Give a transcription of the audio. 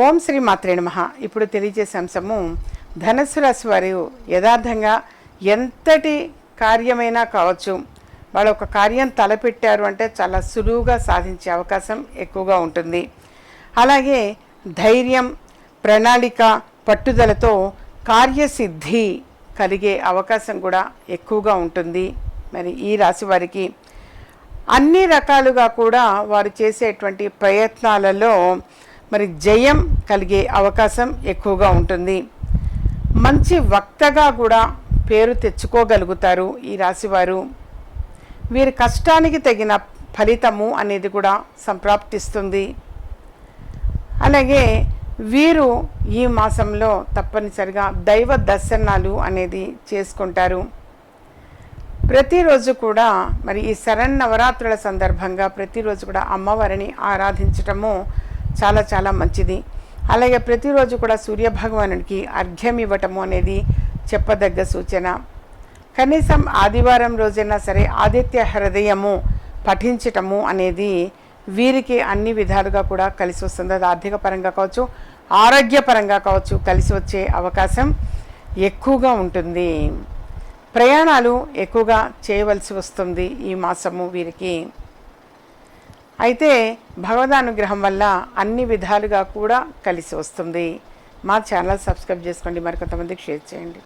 ఓం శ్రీ మాత్రే నమ. ఇప్పుడు తెలియజేసే అంశము ధనుసు రాశి వారు యథార్థంగా ఎంతటి కార్యమైనా కావచ్చు వాళ్ళు ఒక కార్యం తలపెట్టారు అంటే చాలా సులువుగా సాధించే అవకాశం ఎక్కువగా ఉంటుంది. అలాగే ధైర్యం ప్రణాళిక పట్టుదలతో కార్యసిద్ధి కలిగే అవకాశం కూడా ఎక్కువగా ఉంటుంది. మరి ఈ రాశి వారికి అన్ని రకాలుగా కూడా వారు చేసేటువంటి ప్రయత్నాలలో మరి జయం కలిగే అవకాశం ఎక్కువగా ఉంటుంది. మంచి వక్తగా కూడా పేరు తెచ్చుకోగలుగుతారు ఈ రాశివారు. వీరి కష్టానికి తగిన ఫలితము అనేది కూడా సంప్రాప్తిస్తుంది. అలాగే వీరు ఈ మాసంలో తప్పనిసరిగా దైవ దర్శనాలు అనేది చేసుకుంటారు. ప్రతిరోజు కూడా మరి ఈ శరన్నవరాత్రుల సందర్భంగా ప్రతిరోజు కూడా అమ్మవారిని ఆరాధించటము చాలా చాలా మంచిది. అలాగే ప్రతిరోజు కూడా సూర్యభగవానుడికి అర్ఘ్యం ఇవ్వటము అనేది చెప్పదగ్గ సూచన. కనీసం ఆదివారం రోజైనా సరే ఆదిత్య హృదయము పఠించటము అనేది వీరికి అన్ని విధాలుగా కూడా కలిసి వస్తుంది. అది ఆర్థిక పరంగా కావచ్చు ఆరోగ్యపరంగా కావచ్చు కలిసి వచ్చే అవకాశం ఎక్కువగా ఉంటుంది. ప్రయాణాలు ఎక్కువగా చేయవలసి వస్తుంది ఈ మాసము వీరికి. అయితే భగవదానుగ్రహం వల్ల అన్ని విధాలుగా కూడా కలిసి వస్తుంది. మా ఛానల్ సబ్స్క్రైబ్ చేసుకోండి. మరికొంతమందికి షేర్ చేయండి.